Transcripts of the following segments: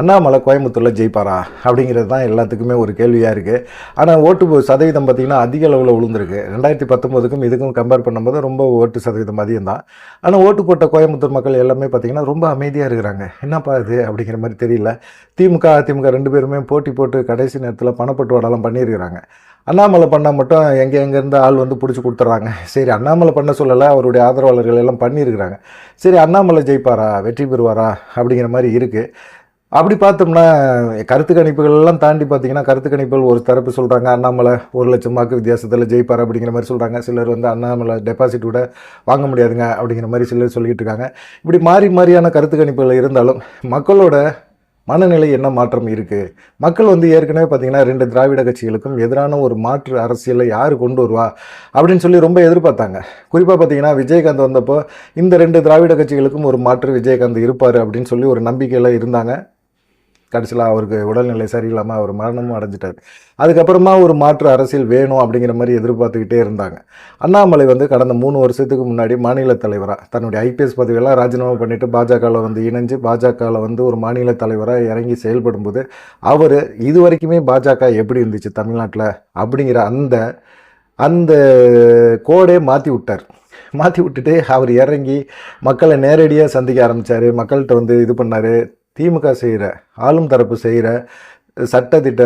அண்ணாமலை கோயம்புத்தூரில் ஜெயிப்பாரா அப்படிங்கிறது தான் எல்லாத்துக்குமே ஒரு கேள்வியாக இருக்குது ஆனால் ஓட்டு சதவீதம் பார்த்திங்கன்னா அதிக அளவில் விழுந்திருக்கு ரெண்டாயிரத்தி பத்தொம்போதுக்கும் இதுக்கும் கம்பேர் பண்ணும்போது ரொம்ப ஓட்டு சதவீதம் அதிகம் தான் ஆனால் ஓட்டு போட்ட கோயம்புத்தூர் மக்கள் எல்லாமே பார்த்திங்கன்னா ரொம்ப அமைதியாக இருக்கிறாங்க. என்னப்பா இது அப்படிங்கிற மாதிரி தெரியல. திமுக அதிமுக ரெண்டு பேருமே போட்டி போட்டு கடைசி நேரத்தில் பணப்பட்டுவாடெல்லாம் பண்ணியிருக்கிறாங்க. அண்ணாமலை பண்ணால் மட்டும் எங்கே எங்கேருந்து ஆள் வந்து பிடிச்சி கொடுத்துட்றாங்க சரி அண்ணாமலை பண்ண சொல்லலை அவருடைய ஆதரவாளர்கள் எல்லாம் பண்ணியிருக்கிறாங்க. சரி அண்ணாமலை ஜெயிப்பாரா? வெற்றி பெறுவாரா? அப்படிங்கிற மாதிரி இருக்குது அப்படி பார்த்தோம்னா கருத்து கணிப்புகள்லாம் தாண்டி பார்த்தீங்கன்னா கருத்து கணிப்புகள் ஒரு தரப்பு சொல்கிறாங்க அண்ணாமலை ஒரு லட்சம் வாக்கு வித்தியாசத்தில் ஜெயிப்பார் அப்படிங்கிற மாதிரி சொல்கிறாங்க சிலர் வந்து அண்ணாமலை டெபாசிட் கூட வாங்க முடியாதுங்க அப்படிங்கிற மாதிரி சிலர் சொல்லிட்டு இருக்காங்க. இப்படி மாறி மாறியான கருத்து கணிப்புகள் இருந்தாலும் மக்களோட மனநிலை என்ன மாற்றம் இருக்குது மக்கள் வந்து ஏற்கனவே பார்த்தீங்கன்னா ரெண்டு திராவிட கட்சிகளுக்கும் எதிரான ஒரு மாற்று அரசியலை யார் கொண்டு வருவா அப்படின்னு சொல்லி ரொம்ப எதிர்பார்த்தாங்க. குறிப்பாக பார்த்தீங்கன்னா விஜயகாந்த் வந்தப்போ இந்த ரெண்டு திராவிட கட்சிகளுக்கும் ஒரு மாற்று விஜயகாந்த் இருப்பார் அப்படின்னு சொல்லி ஒரு நம்பிக்கையில் இருந்தாங்க. கடைசியில் அவருக்கு உடல்நிலை சரியில்லாமல் அவர் மரணமும் அடைஞ்சிட்டார். அதுக்கப்புறமா ஒரு மாற்று அரசியல் வேணும் அப்படிங்கிற மாதிரி எதிர்பார்த்துக்கிட்டே இருந்தாங்க. அண்ணாமலை வந்து கடந்த மூணு வருஷத்துக்கு முன்னாடி மாநில தலைவராக தன்னுடைய ஐபிஎஸ் பதவியெல்லாம் ராஜினாமா பண்ணிட்டு பாஜகவில் வந்து இணைஞ்சு பாஜகவில் வந்து ஒரு மாநில தலைவராக இறங்கி செயல்படும்போது அவர் இது வரைக்குமே பாஜக எப்படி இருந்துச்சு தமிழ்நாட்டில் அப்படிங்கிற அந்த அந்த கோடே மாற்றி விட்டார். மாற்றி விட்டுட்டு அவர் இறங்கி மக்களை நேரடியாக சந்திக்க ஆரம்பித்தார் மக்கள்கிட்ட வந்து இது பண்ணார். திமுக செய்கிற ஆளும் தரப்பு செய்கிற சட்டத்திட்ட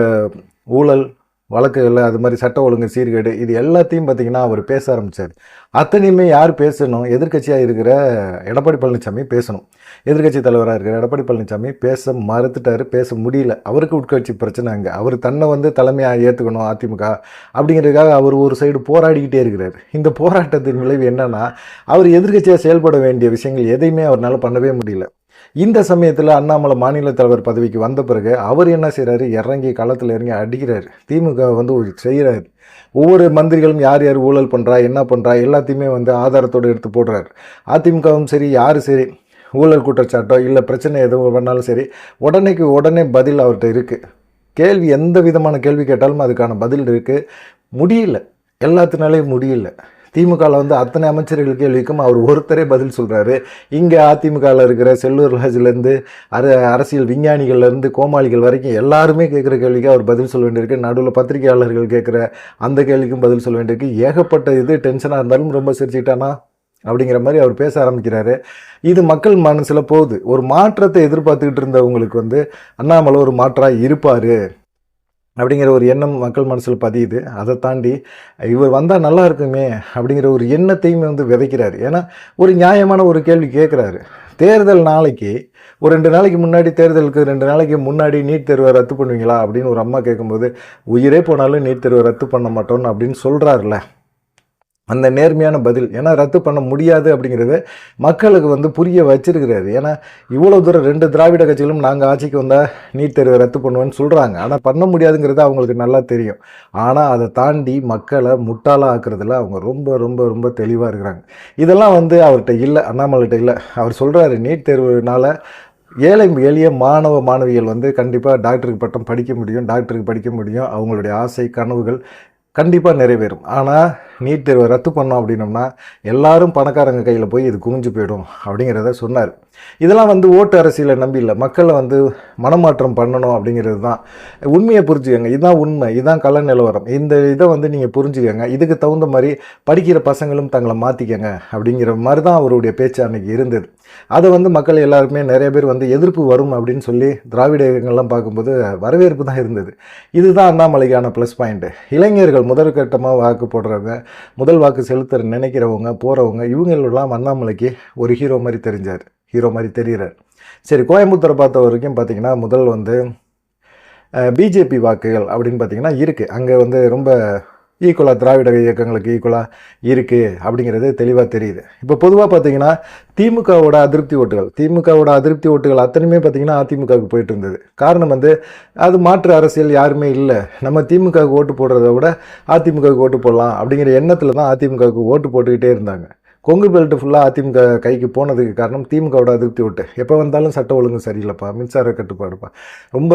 ஊழல் வழக்குகள் அது மாதிரி சட்ட ஒழுங்கு சீர்கேடு இது எல்லாத்தையும் பார்த்தீங்கன்னா அவர் பேச ஆரம்பித்தார் அத்தனையுமே யார் பேசணும்? எதிர்க்கட்சியாக இருக்கிற எடப்பாடி பழனிசாமி பேசணும். எதிர்க்கட்சி தலைவராக இருக்கிற எடப்பாடி பழனிசாமி பேச மறுத்துட்டார் பேச முடியல. அவருக்கு உட்கட்சி பிரச்சனை அங்கே. அவர் தன்னை வந்து தலைமையாக ஏற்றுக்கணும் அதிமுக அப்படிங்கிறதுக்காக அவர் ஒரு சைடு போராடிக்கிட்டே இருக்கிறார். இந்த போராட்டத்தின் விளைவு என்னென்னா அவர் எதிர்கட்சியாக செயல்பட வேண்டிய விஷயங்கள் எதையுமே அவரால் பண்ணவே முடியல. இந்த சமயத்தில் அண்ணாமலை மாநில தலைவர் பதவிக்கு வந்த பிறகு அவர் என்ன செய்கிறாரு இறங்கி களத்தில் இறங்கி அடிக்கிறார். திமுக வந்து ஒரு செய்கிறாரு ஒவ்வொரு மந்திரிகளும் யார் யார் ஊழல் பண்ணுறா என்ன பண்ணுறா எல்லாத்தையுமே வந்து ஆதாரத்தோடு எடுத்து போடுறாரு. அதிமுகவும் சரி யார் சரி ஊழல் குற்றச்சாட்டோ இல்லை பிரச்சனை எதுவும் பண்ணாலும் சரி உடனேக்கு உடனே பதில் அவர்கிட்ட இருக்குது கேள்வி எந்த விதமான கேள்வி கேட்டாலும் அதுக்கான பதில் இருக்குது முடியல. எல்லாத்தினாலேயும் முடியல. திமுகவில் வந்து அத்தனை அமைச்சர்கள் கேள்விக்கும் அவர் ஒருத்தரே பதில் சொல்கிறாரு இங்கே அதிமுகவில் இருக்கிற செல்லூர் ராஜிலேருந்து அர அரசியல் விஞ்ஞானிகள்லேருந்து கோமாளிகள் வரைக்கும் எல்லாருமே கேட்குற கேள்விக்கு அவர் பதில் சொல்ல வேண்டியிருக்கு. நடுவில் பத்திரிகையாளர்கள் கேட்குற அந்த கேள்விக்கும் பதில் சொல்ல வேண்டியிருக்கு. ஏகப்பட்ட இது டென்ஷனாக இருந்தாலும் ரொம்ப சிரிச்சுக்கிட்டானா அப்படிங்கிற மாதிரி அவர் பேச ஆரம்பிக்கிறாரு. இது மக்கள் மனசில் போகுது. ஒரு மாற்றத்தை எதிர்பார்த்துக்கிட்டு இருந்தவங்களுக்கு வந்து அண்ணாமலை ஒரு மாற்றாக இருப்பார். அப்படிங்கிற ஒரு எண்ணம் மக்கள் மனசில் பதியுது. அதை தாண்டி இவர் வந்தால் நல்லா இருக்குமே அப்படிங்கிற ஒரு எண்ணத்தையும் வந்து விதைக்கிறாரு. ஏன்னா ஒரு நியாயமான ஒரு கேள்வி கேட்குறாரு. தேர்தல் நாளைக்கு ஒரு ரெண்டு நாளைக்கு முன்னாடி தேர்தலுக்கு ரெண்டு நாளைக்கு முன்னாடி நீட் தேர்வை ரத்து பண்ணுவீங்களா அப்படின்னு ஒரு அம்மா கேட்கும்போது உயிரே போனாலும் நீட் தேர்வை ரத்து பண்ண மாட்டோம்னு அப்படின்னு சொல்கிறாருல அந்த நேர்மையான பதில். ஏன்னா ரத்து பண்ண முடியாது அப்படிங்கிறத மக்களுக்கு வந்து புரிய வச்சிருக்கிறாரு. ஏன்னா இவ்வளோ தூரம் ரெண்டு திராவிட கட்சிகளும் நாங்கள் ஆட்சிக்கு வந்தால் நீட் தேர்வை ரத்து பண்ணுவேன்னு சொல்கிறாங்க ஆனால் பண்ண முடியாதுங்கிறது அவங்களுக்கு நல்லா தெரியும். ஆனால் அதை தாண்டி மக்களை முட்டாளாக ஆக்குறதுல அவங்க ரொம்ப ரொம்ப ரொம்ப தெளிவாக இருக்கிறாங்க. இதெல்லாம் வந்து அவர்கிட்ட இல்லை அண்ணாமலைகிட்ட இல்லை. அவர் சொல்கிறாரு நீட் தேர்வுனால ஏழை எளிய மாணவ மாணவிகள் வந்து கண்டிப்பாக டாக்டருக்கு பட்டம் படிக்க முடியும் டாக்டருக்கு படிக்க முடியும். அவங்களுடைய ஆசை கனவுகள் கண்டிப்பாக நிறைவேறும். ஆனால் நீட் தேர்வை ரத்து பண்ணோம் அப்படின்னோம்னா எல்லாரும் பணக்காரங்க கையில் போய் இது குவிஞ்சு போயிடும் அப்படிங்கிறத சொன்னார். இதெல்லாம் வந்து ஓட்டு அரசியலை நம்பி இல்லை. மக்களை வந்து மனமாற்றம் பண்ணணும் அப்படிங்கிறது தான். உண்மையை புரிஞ்சுக்கோங்க. இதுதான் உண்மை. இதுதான் கள நிலவரம். இந்த இதை வந்து நீங்கள் புரிஞ்சுக்கோங்க. இதுக்கு தகுந்த மாதிரி படிக்கிற பசங்களும் தங்களை மாற்றிக்கங்க அப்படிங்கிற மாதிரி தான் அவருடைய பேச்சு அன்றைக்கி இருந்தது. அதை வந்து மக்கள் எல்லாருமே நிறைய பேர் வந்து எதிர்ப்பு வரும் அப்படின்னு சொல்லி திராவிட இயக்கங்கள்லாம் பார்க்கும்போது வரவேற்பு தான் இருந்தது. இதுதான் அண்ணாமலைக்கான ப்ளஸ் பாயிண்ட்டு இளைஞர்கள் முதற்கட்டமாக வாக்கு போடுறவங்க முதல் வாக்கு செலுத்த நினைக்கிறவங்க போகிறவங்க இவங்களெல்லாம் அண்ணாமலைக்கு ஒரு ஹீரோ மாதிரி தெரிஞ்சார். ஹீரோ மாதிரி தெரிகிறார் சரி கோயம்புத்தூரை பார்த்த வரைக்கும் பார்த்தீங்கன்னா முதல் வந்து பிஜேபி வாக்குகள் அப்படின்னு பார்த்தீங்கன்னா இருக்குது அங்கே வந்து ரொம்ப ஈக்குவலாக திராவிட இயக்கங்களுக்கு ஈக்குவலாக இருக்குது அப்படிங்கிறது தெளிவாக தெரியுது. இப்போ பொதுவாக பார்த்தீங்கன்னா திமுகவோட அதிருப்தி ஓட்டுகள் திமுகவோட அதிருப்தி ஓட்டுகள் அத்தனையுமே பார்த்தீங்கன்னா அதிமுகவுக்கு போயிட்டு இருந்தது. காரணம் வந்து அது மாற்று அரசியல் யாருமே இல்லை. நம்ம திமுகவுக்கு ஓட்டு போடுறத விட அதிமுகவுக்கு ஓட்டு போடலாம் அப்படிங்கிற எண்ணத்தில் தான் அதிமுகவுக்கு ஓட்டு போட்டுக்கிட்டே இருந்தாங்க. கொங்கு பெல்ட்டு ஃபுல்லாக அதிமுக கைக்கு போனதுக்கு காரணம் திமுகவோட அதிருப்தி ஓட்டு. எப்போ வந்தாலும் சட்ட ஒழுங்கு சரியில்லைப்பா மின்சார கட்டுப்பாடுப்பா. ரொம்ப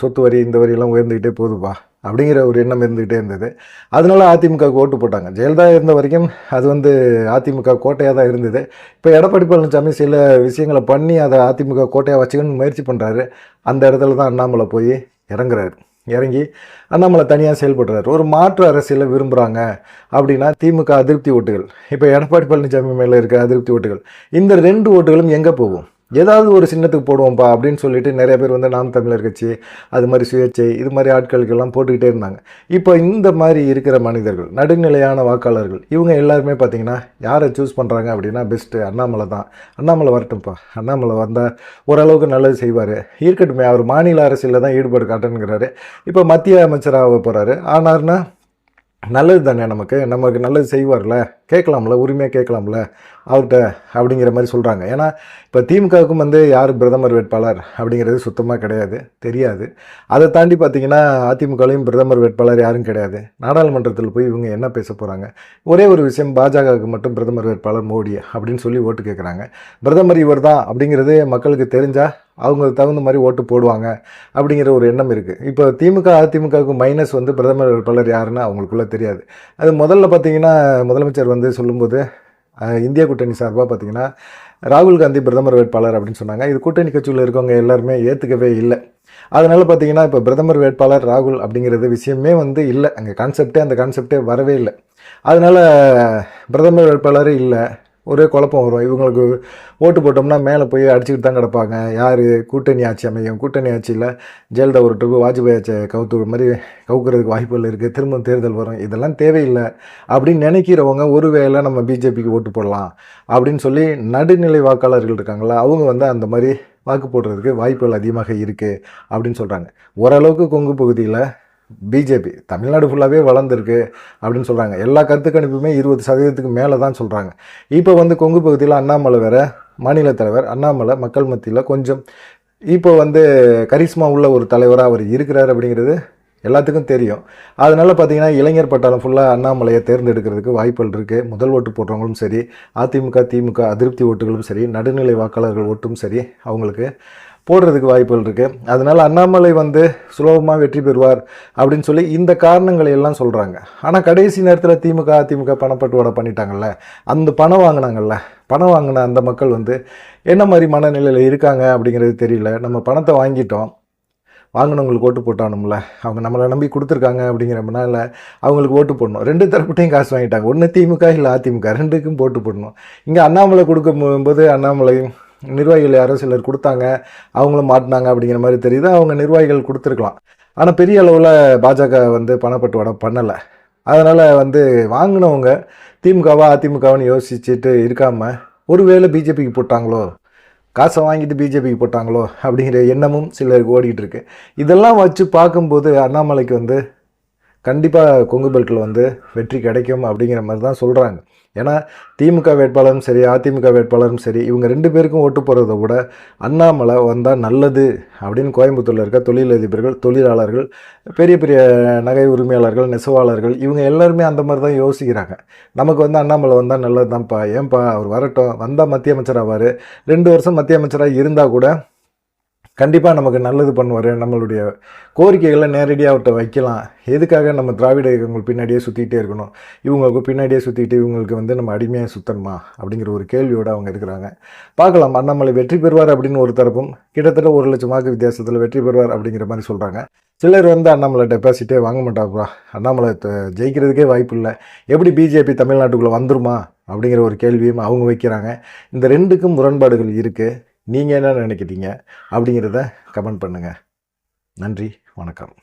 சொத்து வரி இந்த வரியெல்லாம் உயர்ந்துக்கிட்டே போகுதுப்பா. அப்படிங்கிற ஒரு எண்ணம் இருந்துகிட்டே இருந்தது. அதனால அதிமுகவுக்கு ஓட்டு போட்டாங்க. ஜெயலலிதா இருந்த வரைக்கும் அது வந்து அதிமுக கோட்டையாக தான் இருந்தது. இப்போ எடப்பாடி பழனிசாமி சில விஷயங்களை பண்ணி அதை அதிமுக கோட்டையாக வச்சுக்கணும்னு முயற்சி பண்ணுறாரு அந்த இடத்துல தான் அண்ணாமலை போய் இறங்குறாரு. இறங்கி அண்ணாமலை தனியாக செயல்படுறாரு. ஒரு மாற்று அரசியலை விரும்புகிறாங்க அப்படின்னா திமுக அதிருப்தி ஓட்டுகள். இப்போ எடப்பாடி பழனிசாமி மேலே இருக்க அதிருப்தி ஓட்டுகள். இந்த ரெண்டு ஓட்டுகளும் எங்கே போகும்? ஏதாவது ஒரு சின்னத்துக்கு போடுவோம்ப்பா அப்படின்னு சொல்லிட்டு நிறைய பேர் வந்து நாம் தமிழர் கட்சி அது மாதிரி சுயேட்சை இது மாதிரி ஆட்களுக்கெல்லாம் போட்டுக்கிட்டே இருந்தாங்க. இப்போ இந்த மாதிரி இருக்கிற மனிதர்கள் நடுநிலையான வாக்காளர்கள் இவங்க எல்லாருமே பார்த்தீங்கன்னா யாரை சூஸ் பண்ணுறாங்க அப்படின்னா பெஸ்ட்டு அண்ணாமலை தான். அண்ணாமலை வரட்டும்ப்பா. அண்ணாமலை வந்தால் ஓரளவுக்கு நல்லது செய்வார். இருக்கட்டுமே அவர் மாநில அரசியலில் தான் ஈடுபாடு காட்டணுங்கிறாரு. இப்போ மத்திய அமைச்சராக போகிறாரு ஆனார்னா நல்லது தானே நமக்கு? நமக்கு நல்லது செய்வார்ல? கேட்கலாம்ல உரிமையாக கேட்கலாம்ல? அவர்கிட்ட அப்படிங்கிற மாதிரி சொல்கிறாங்க ஏன்னா இப்போ திமுகவுக்கும் வந்து யார் பிரதமர் வேட்பாளர் அப்படிங்கிறது சுத்தமாக கிடையாது தெரியாது. அதை தாண்டி பார்த்தீங்கன்னா அதிமுகலையும் பிரதமர் வேட்பாளர் யாரும் கிடையாது. நாடாளுமன்றத்தில் போய் இவங்க என்ன பேச போகிறாங்க ஒரே ஒரு விஷயம் பாஜகவுக்கு மட்டும் பிரதமர் வேட்பாளர் மோடி அப்படின்னு சொல்லி ஓட்டு கேட்குறாங்க பிரதமர் இவர் தான் அப்படிங்கிறது மக்களுக்கு தெரிஞ்சால் அவங்க தகுந்த மாதிரி ஓட்டு போடுவாங்க அப்படிங்கிற ஒரு எண்ணம் இருக்குது இப்போ திமுக அதிமுகவுக்கு மைனஸ் வந்து பிரதமர் வேட்பாளர் யாருன்னு அவங்களுக்குள்ள தெரியாது. அது முதல்ல பார்த்தீங்கன்னா முதலமைச்சர் வந்து சொல்லும்போது இந்திய கூட்டணி சார்பாக பார்த்தீங்கன்னா ராகுல் காந்தி பிரதமர் வேட்பாளர் அப்படின்னு சொன்னாங்க. இது கூட்டணி கட்சியில் இருக்கவங்க எல்லாருமே ஏற்றுக்கவே இல்லை. அதனால் பார்த்தீங்கன்னா இப்போ பிரதமர் வேட்பாளர் ராகுல் அப்படிங்கிறது விஷயமே வந்து இல்லை. அங்கே கான்செப்டே அந்த கான்செப்டே வரவே இல்லை. அதனால் பிரதமர் வேட்பாளர் இல்லை. ஒரே குழப்பம் வரும். இவங்களுக்கு ஓட்டு போட்டோம்னா மேலே போய் அடிச்சுக்கிட்டு தான் கிடப்பாங்க. யார்? கூட்டணி ஆட்சி அமையும். கூட்டணி ஆட்சியில் ஜெயலலிதா ஒரு ட்ரிப்பு வாஜ்பாய் ஆட்சியை கவுத்து மாதிரி கவுக்கிறதுக்கு வாய்ப்புகள் இருக்குது திரும்ப தேர்தல் வரும். இதெல்லாம் தேவையில்லை. அப்படின்னு நினைக்கிறவங்க ஒரு வேளை நம்ம பிஜேபிக்கு ஓட்டு போடலாம் அப்படின்னு சொல்லி நடுநிலை வாக்காளர்கள் இருக்காங்களா அவங்க வந்து அந்த மாதிரி வாக்கு போடுறதுக்கு வாய்ப்புகள் அதிகமாக இருக்குது அப்படின்னு சொல்கிறாங்க ஓரளவுக்கு கொங்கு பகுதியில் பிஜேபி தமிழ்நாடு ஃபுல்லாகவே வளர்ந்துருக்கு அப்படின்னு சொல்கிறாங்க எல்லா கருத்து கணிப்புமே இருபது சதவீதத்துக்கு மேலே தான் சொல்கிறாங்க இப்போ வந்து கொங்கு பகுதியில் அண்ணாமலை வேற மாநில தலைவர் அண்ணாமலை மக்கள் மத்தியில் கொஞ்சம் இப்போ வந்து கரிஸ்மா உள்ள ஒரு தலைவராக அவர் இருக்கிறார் அப்படிங்கிறது எல்லாத்துக்கும் தெரியும். அதனால் பார்த்திங்கன்னா இளைஞர் பட்டாளம் ஃபுல்லாக அண்ணாமலையை தேர்ந்தெடுக்கிறதுக்கு வாய்ப்புகள் இருக்குது முதல் ஓட்டு போடுறவங்களும் சரி அதிமுக திமுக அதிருப்தி ஓட்டுகளும் சரி நடுநிலை வாக்காளர்கள் ஓட்டும் சரி அவங்களுக்கு போடுறதுக்கு வாய்ப்புகள் இருக்குது அதனால் அண்ணாமலை வந்து சுலபமாக வெற்றி பெறுவார் அப்படின்னு சொல்லி இந்த காரணங்களை எல்லாம் சொல்கிறாங்க ஆனால் கடைசி நேரத்தில் திமுக அதிமுக பணப்பட்டுவாடை பண்ணிட்டாங்கல்ல? அந்த பணம் வாங்கினாங்கல்ல? பணம் வாங்கின அந்த மக்கள் வந்து என்ன மாதிரி மனநிலையில் இருக்காங்க அப்படிங்கிறது தெரியல. நம்ம பணத்தை வாங்கிட்டோம். வாங்கினவங்களுக்கு ஓட்டு போட்டானும்ல. அவங்க நம்மளை நம்பி கொடுத்துருக்காங்க அப்படிங்கிறப்பனால அவங்களுக்கு ஓட்டு போடணும். ரெண்டு தரப்புட்டையும் காசு வாங்கிட்டாங்க. ஒன்று திமுக இல்லை அதிமுக. ரெண்டுக்கும் போட்டு போடணும். இங்கே அண்ணாமலை கொடுக்கும் போது அண்ணாமலையும் நிர்வாகிகள் யாரோ சிலர் கொடுத்தாங்க அவங்களும் மாட்டினாங்க அப்படிங்கிற மாதிரி தெரியுது. அவங்க நிர்வாகிகள் கொடுத்துருக்கலாம். ஆனால் பெரிய அளவில் பாஜக வந்து பணப்பட்டுவாடை பண்ணலை. அதனால் வந்து வாங்கினவங்க திமுகவா அதிமுகவான்னு யோசிச்சுட்டு இருக்காமல் ஒருவேளை பிஜேபிக்கு போட்டாங்களோ காசை வாங்கிட்டு பிஜேபிக்கு போட்டாங்களோ அப்படிங்கிற எண்ணமும் சிலருக்கு ஓடிக்கிட்டு இருக்கு. இதெல்லாம் வச்சு பார்க்கும்போது அண்ணாமலைக்கு வந்து கண்டிப்பாக கொங்கு பெல்ட்டில் வந்து வெற்றி கிடைக்கும் அப்படிங்கிற மாதிரி தான் சொல்கிறாங்க ஏன்னா திமுக வேட்பாளரும் சரி அதிமுக வேட்பாளரும் சரி இவங்க ரெண்டு பேருக்கும் ஓட்டு போகிறத விட அண்ணாமலை வந்தால் நல்லது அப்படின்னு கோயம்புத்தூரில் இருக்க தொழிலதிபர்கள் தொழிலாளர்கள் பெரிய பெரிய நகை உரிமையாளர்கள் நெசவாளர்கள் இவங்க எல்லாருமே அந்த மாதிரி தான் யோசிக்கிறாங்க. நமக்கு வந்து அண்ணாமலை வந்தால் நல்லது தான்ப்பா ஏன்பா அவர் வரட்டும் வந்தால் மத்திய அமைச்சர் ஆவார் ரெண்டு வருஷம் மத்திய அமைச்சராக இருந்தால் கூட கண்டிப்பாக நமக்கு நல்லது பண்ணுவார். நம்மளுடைய கோரிக்கைகளை நேரடியாக அவர்கிட்ட வைக்கலாம். எதுக்காக நம்ம திராவிட இயக்கங்கள் பின்னாடியே சுற்றிக்கிட்டே இருக்கணும்? இவங்களுக்கு பின்னாடியே சுற்றிட்டு இவங்களுக்கு வந்து நம்ம அடிமையாக சுத்தணுமா? அப்படிங்கிற ஒரு கேள்வியோடு அவங்க இருக்கிறாங்க. பார்க்கலாம். அண்ணாமலை வெற்றி பெறுவார் அப்படின்னு ஒரு தரப்பும் கிட்டத்தட்ட ஒரு லட்சம் வாக்கு வித்தியாசத்தில் வெற்றி பெறுவார் அப்படிங்கிற மாதிரி சொல்கிறாங்க சிலர் வந்து அண்ணாமலை டெபாசிட்டே வாங்க மாட்டாப்பா அண்ணாமலை ஜெயிக்கிறதுக்கே வாய்ப்பு இல்லை. எப்படி பிஜேபி தமிழ்நாட்டுக்குள்ளே வந்துருமா? அப்படிங்கிற ஒரு கேள்வியும் அவங்க வைக்கிறாங்க. இந்த ரெண்டுக்கும் முரண்பாடுகள் இருக்குது நீங்கள் என்ன நினைக்கிறீங்க அப்படிங்கிறத கமெண்ட் பண்ணுங்கள் நன்றி வணக்கம்.